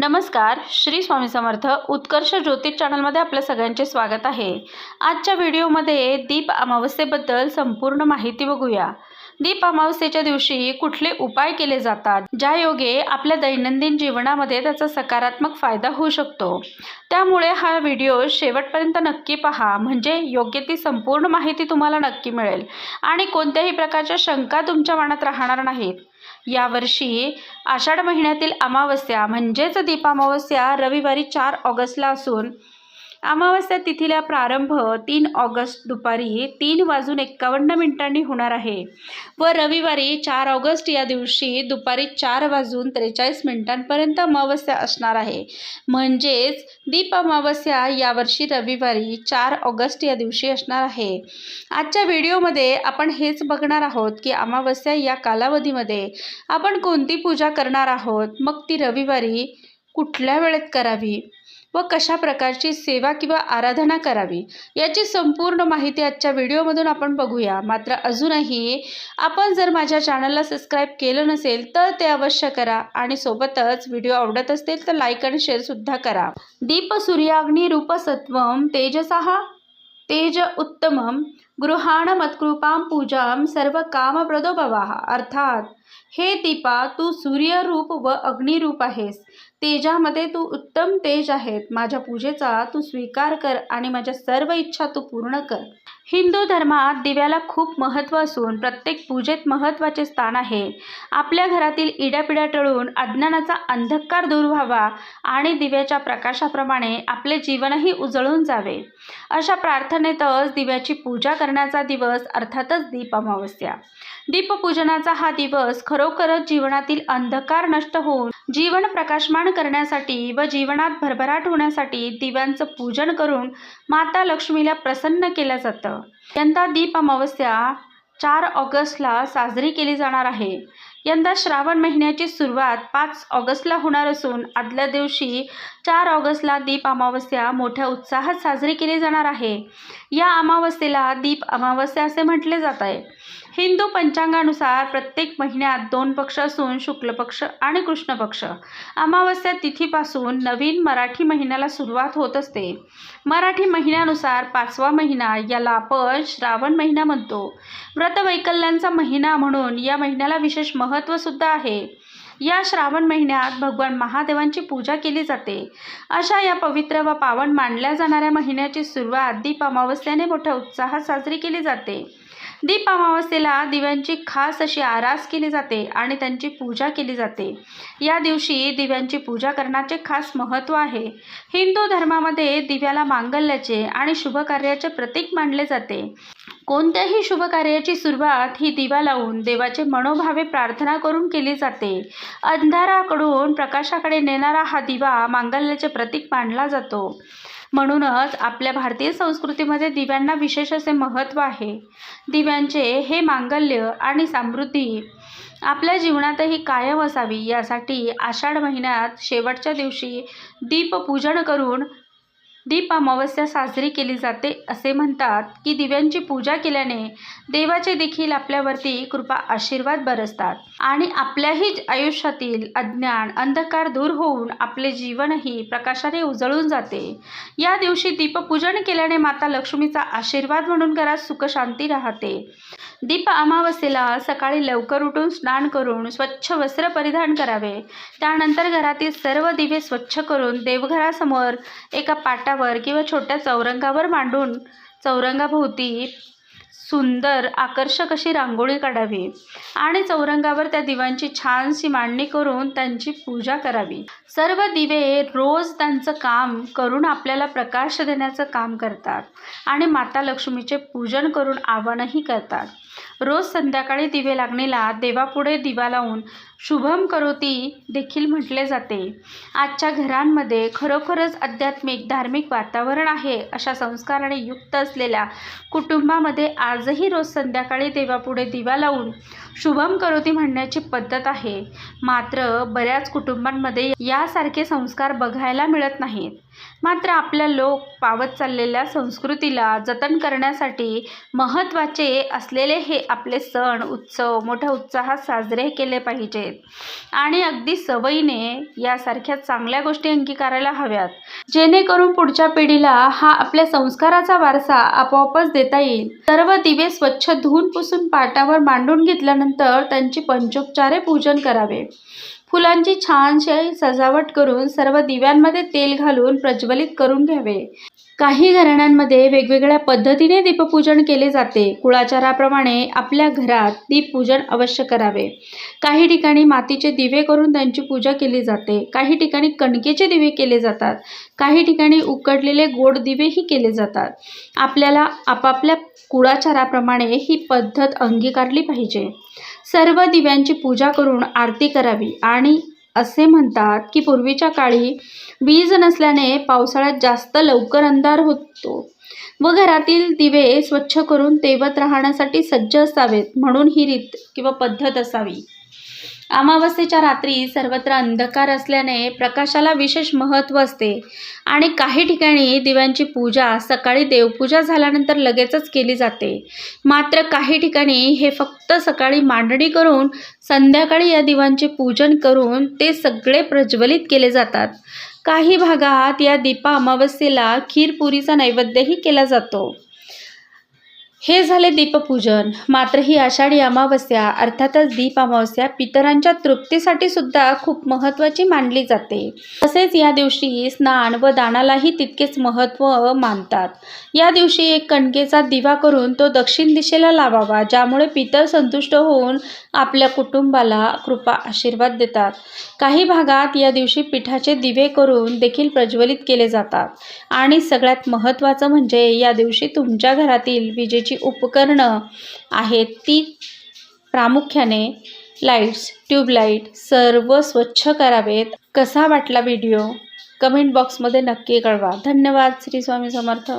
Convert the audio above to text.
नमस्कार श्री स्वामी समर्थ उत्कर्ष ज्योतिष चॅनलमध्ये आपल्या सगळ्यांचे स्वागत आहे. आजच्या व्हिडिओमध्ये दीप अमावस्येबद्दल संपूर्ण माहिती बघूया. दीप अमावस्येच्या दिवशी कुठले उपाय केले जातात? ज्या योगे आपल्या दैनंदिन जीवनामध्ये त्याचा सकारात्मक फायदा होऊ शकतो. त्यामुळे हा व्हिडिओ शेवटपर्यंत नक्की पहा. म्हणजे योग्य ती संपूर्ण माहिती तुम्हाला नक्की मिळेल. आणि कोणत्याही प्रकारच्या शंका तुमच्या मनात राहणार नाहीत. यावर्षी आषाढ महिन्यातील अमावस्या म्हणजेच दीपामावस्या रविवारी चार ऑगस्टला असून अमावस्या तिथीला प्रारंभ तीन ऑगस्ट दुपारी तीन वाजून एक्कावन्न मिनिटांनी होणार आहे व रविवारी चार ऑगस्ट या दिवशी दुपारी चार वाजून त्रेचाळीस मिनिटांपर्यंत अमावस्या असणार आहे. म्हणजेच दीप अमावस्या यावर्षी रविवारी चार ऑगस्ट या दिवशी असणार आहे. आजच्या व्हिडिओमध्ये आपण हेच बघणार आहोत की अमावस्या या कालावधीमध्ये आपण कोणती पूजा करणार आहोत? मग ती रविवारी कुठल्या वेळेत करावी? व कशा प्रकारची सेवा किंवा आराधना करावी याची संपूर्ण माहिती आजच्या व्हिडिओमधून आपण बघूया. मात्र अजूनही आपण जर माझ्या चॅनलला सबस्क्राईब केलं नसेल तर ते अवश्य करा आणि सोबतच व्हिडिओ आवडत असतील तर लाईक आणि शेअरसुद्धा करा. दीप सूर्याग्नी रूपसत्वम तेजसहा तेज उत्तमम गृहाण मत्कृपां पूजां सर्व कामप्रदो अर्थात हे दीपा तू सूर्यरूप व अग्निरूप आहेस. तेजामध्ये तू उत्तम तेज आहेत. माझ्या पूजेचा तू स्वीकार कर आणि माझ्या सर्व इच्छा तू पूर्ण कर. हिंदू धर्मात दिव्याला खूप महत्त्व असून प्रत्येक पूजेत महत्त्वाचे स्थान आहे. आपल्या घरातील इड्यापिड्या टळून अज्ञानाचा अंधकार दूर व्हावा आणि दिव्याच्या प्रकाशाप्रमाणे आपले जीवनही उजळून जावे. अशा प्रार्थनेतच दिव्याची पूजा करण्याचा दिवस अर्थातच दीप अमावस्या. दीपपूजनाचा हा दिवस खरोखरच जीवनातील अंधकार नष्ट होऊन जीवन प्रकाशमान करण्यासाठी व जीवनात भरभराट होण्यासाठी दिव्यांचं पूजन करून माता लक्ष्मीला प्रसन्न केलं जातं. यंदा दीप अमावस्या चार ऑगस्टला साजरी केली जाणार आहे. यंदा श्रावण महिन्याची सुरुवात पाच ऑगस्टला होणार असून आदल्या दिवशी चार ऑगस्टला दीप अमावस्या मोठ्या उत्साहात साजरी केली जाणार आहे. या अमावस्येला दीप अमावस्या असे म्हटले जात आहे. हिंदू पंचांगानुसार प्रत्येक महिन्यात दोन पक्ष असून शुक्ल पक्ष आणि कृष्ण पक्ष. अमावस्या तिथीपासून नवीन मराठी महिन्याला सुरुवात होत असते. मराठी महिन्यानुसार पाचवा महिना याला आपण श्रावण महिना म्हणतो. व्रतवैकल्यांचा महिना म्हणून या महिन्याला विशेष महत्त्वसुद्धा आहे. या श्रावण महिन्यात भगवान महादेवांची पूजा केली जाते. अशा या पवित्र व पावन मानल्या जाणाऱ्या महिन्याची सुरुवात दीप अमावस्याने मोठ्या उत्साहात साजरी केली जाते. दीप अमावस्येला दिव्यांची खास अशी आरास केली जाते आणि त्यांची पूजा केली जाते. या दिवशी दिव्यांची पूजा करण्याचे खास महत्त्व आहे. हिंदू धर्मामध्ये दिव्याला मांगल्याचे आणि शुभकार्याचे प्रतीक मानले जाते. कोणत्याही शुभ कार्याची सुरुवात ही दिवा लावून देवाचे मनोभावे प्रार्थना करून केली जाते. अंधाराकडून प्रकाशाकडे नेणारा हा दिवा मांगल्याचे प्रतीक मानला जातो. म्हणूनच आपल्या भारतीय संस्कृतीमध्ये दिव्यांना विशेष असे महत्त्व आहे. दिव्यांचे हे मांगल्य आणि समृद्धी आपल्या जीवनातही कायम असावी यासाठी आषाढ महिन्यात शेवटच्या दिवशी दीपपूजन करून दीप अमावस्या साजरी केली जाते असे म्हणतात की दिव्यांची पूजा केल्याने देवाचे देखील आपल्यावरती कृपा आशीर्वाद बरसतात आणि आपल्याही आयुष्यातील अज्ञान अंधकार दूर होऊन आपले जीवनही प्रकाशाने उजळून जाते. या दिवशी दीपपूजन केल्याने माता लक्ष्मीचा आशीर्वाद म्हणून घरात सुखशांती राहते. दीप अमावस्येला सकाळी लवकर उठून स्नान करून स्वच्छ वस्त्र परिधान करावे. त्यानंतर घरातील सर्व दिवे स्वच्छ करून देवघरासमोर एका पाटावर किंवा छोट्या चौरंगावर मांडून चौरंगाभोवती सुंदर आकर्षक अशी रांगोळी काढावी आणि चौरंगावर त्या दिवांची छानशी मांडणी करून त्यांची पूजा करावी. सर्व दिवे रोज त्यांचं काम करून आपल्याला प्रकाश देण्याचं काम करतात आणि माता लक्ष्मीचे पूजन करून आवाहनही करतात. रोज संध्याकाळी दिवे लागणीला देवापुढे दिवा लावून शुभम करोती देखील म्हटले जाते. आजच्या घरांमध्ये खरोखरच आध्यात्मिक धार्मिक वातावरण आहे अशा संस्काराने युक्त असलेल्या कुटुंबामध्ये आजही रोज संध्याकाळी देवापुढे दिवा लावून शुभम करोती म्हणण्याची पद्धत आहे. मात्र बऱ्याच कुटुंबांमध्ये यासारखे संस्कार बघायला मिळत नाहीत. मात्र आपल्या लोक पावत चाललेल्या संस्कृतीला जतन करण्यासाठी महत्त्वाचे असलेले हे आपले सण उत्सव मोठ्या उत्साहात साजरे केले पाहिजेत आणि अगदी सवयीने यासारख्या चांगल्या गोष्टी अंगीकारायला हव्यात. जेणेकरून पुढच्या पिढीला हा आपल्या संस्काराचा वारसा आपोआपच देता येईल. सर्व दिवे स्वच्छ धुवून पुसून पाटावर मांडून घेतल्यानंतर त्यांची पंचोपचारे पूजन करावे. फुलांची छानशी सजावट करून सर्व दिव्यांमध्ये तेल घालून प्रज्वलित करून घ्यावे. काही घराण्यांमध्ये वेगवेगळ्या पद्धतीने दीपपूजन केले जाते. कुळाचाराप्रमाणे आपल्या घरात दीपपूजन अवश्य करावे. काही ठिकाणी मातीचे दिवे करून त्यांची पूजा केली जाते. काही ठिकाणी कणकेचे दिवे केले जातात. काही ठिकाणी उकडलेले गोड दिवेही केले जातात. आपल्याला आपापल्या कुळाचाराप्रमाणे ही पद्धत अंगीकारली पाहिजे. सर्व दिव्यांची पूजा करून आरती करावी. आणि असे म्हणतात की पूर्वीच्या काळी वीज नसल्याने पावसाळ्यात जास्त लवकर अंधार होतो व घरातील दिवे स्वच्छ करून तेवत राहण्यासाठी सज्ज असावेत म्हणून ही रीत किंवा पद्धत असावी. अमावस्येच्या रात्री सर्वत्र अंधकार असल्याने प्रकाशाला विशेष महत्त्व असते. आणि काही ठिकाणी दिव्यांची पूजा सकाळी देवपूजा झाल्यानंतर लगेचच केली जाते. मात्र काही ठिकाणी हे फक्त सकाळी मांडणी करून संध्याकाळी या दिवांचे पूजन करून ते सगळे प्रज्वलित केले जातात. काही भागात या दीपा अमावस्येला खीरपुरीचा नैवेद्यही केला जातो. हे झाले दीपपूजन. मात्र ही आषाढी अमावस्या अर्थातच दीप अमावस्या पितरांच्या तृप्तीसाठी सुद्धा खूप महत्त्वाची मानली जाते. तसेच या दिवशी स्नान व दानालाही तितकेच महत्त्व मानतात. या दिवशी एक कणकेचा दिवा करून तो दक्षिण दिशेला लावावा ज्यामुळे पितर संतुष्ट होऊन आपल्या कुटुंबाला कृपा आशीर्वाद देतात. काही भागात या दिवशी पिठाचे दिवे करून देखील प्रज्वलित केले जातात. आणि सगळ्यात महत्त्वाचं म्हणजे या दिवशी तुमच्या घरातील विजेची उपकरणं आहेत ती प्रामुख्याने लाईट्स ट्यूबलाईट सर्व स्वच्छ करावेत. कसा वाटला व्हिडिओ? कमेंट बॉक्समध्ये नक्की कळवा. धन्यवाद श्री स्वामी समर्थ.